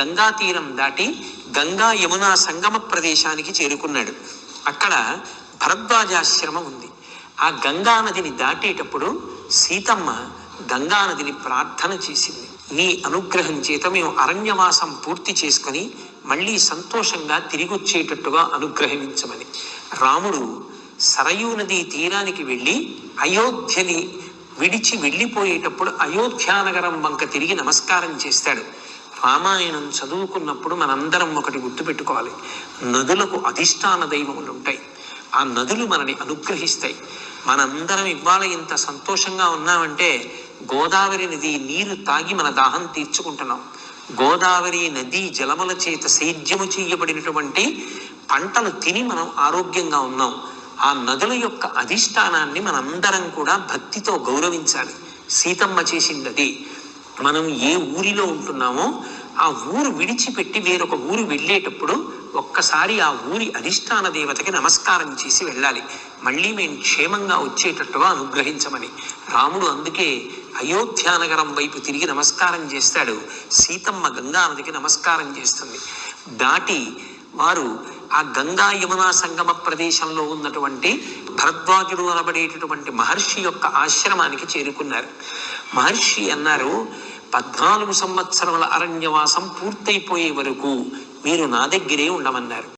గంగా తీరం దాటి గంగా యమునా సంగమ ప్రదేశానికి చేరుకున్నాడు. అక్కడ భరద్వాజాశ్రమం ఉంది. ఆ గంగా నదిని దాటేటప్పుడు సీతమ్మ గంగా నదిని ప్రార్థన చేసింది. నీ అనుగ్రహం చేత మేము అరణ్యవాసం పూర్తి చేసుకొని మళ్ళీ సంతోషంగా తిరిగి వచ్చేటట్టుగా అనుగ్రహించమని. రాముడు సరయూ నది తీరానికి వెళ్ళి అయోధ్యని విడిచి వెళ్ళిపోయేటప్పుడు అయోధ్యానగరం వంక తిరిగి నమస్కారం చేస్తాడు. రామాయణం చదువుకున్నప్పుడు మనందరం ఒకటి గుర్తుపెట్టుకోవాలి. నదులకు అధిష్టాన దైవములు ఉంటాయి. ఆ నదులు మనని అనుగ్రహిస్తాయి. మనందరం ఇవాళ ఇంత సంతోషంగా ఉన్నామంటే గోదావరి నది నీరు తాగి మన దాహం తీర్చుకుంటున్నాం. గోదావరి నది జలముల చేత సేద్యము చేయబడినటువంటి పంటలు తిని మనం ఆరోగ్యంగా ఉన్నాం. ఆ నదుల యొక్క అధిష్టానాన్ని మనందరం కూడా భక్తితో గౌరవించాలి. సీతమ్మ చేసింది అది. మనం ఏ ఊరిలో ఉంటున్నామో ఆ ఊరు విడిచిపెట్టి వేరొక ఊరు వెళ్ళేటప్పుడు ఒక్కసారి ఆ ఊరి అధిష్టాన దేవతకి నమస్కారం చేసి వెళ్ళాలి. మళ్ళీ మేము క్షేమంగా వచ్చేటట్టుగా అనుగ్రహించమని. రాముడు అందుకే అయోధ్యానగరం వైపు తిరిగి నమస్కారం చేస్తాడు. సీతమ్మ గంగా నదికి నమస్కారం చేస్తుంది. దాటి వారు ఆ గంగా యమునా సంగమ ప్రదేశంలో ఉన్నటువంటి భరద్వాజుడు అనబడేటటువంటి మహర్షి యొక్క ఆశ్రమానికి చేరుకున్నారు. మహర్షి అన్నారు పద్నాలుగు సంవత్సరముల అరణ్యవాసం పూర్తయిపోయే వరకు మీరు నా దగ్గరే ఉండమన్నారు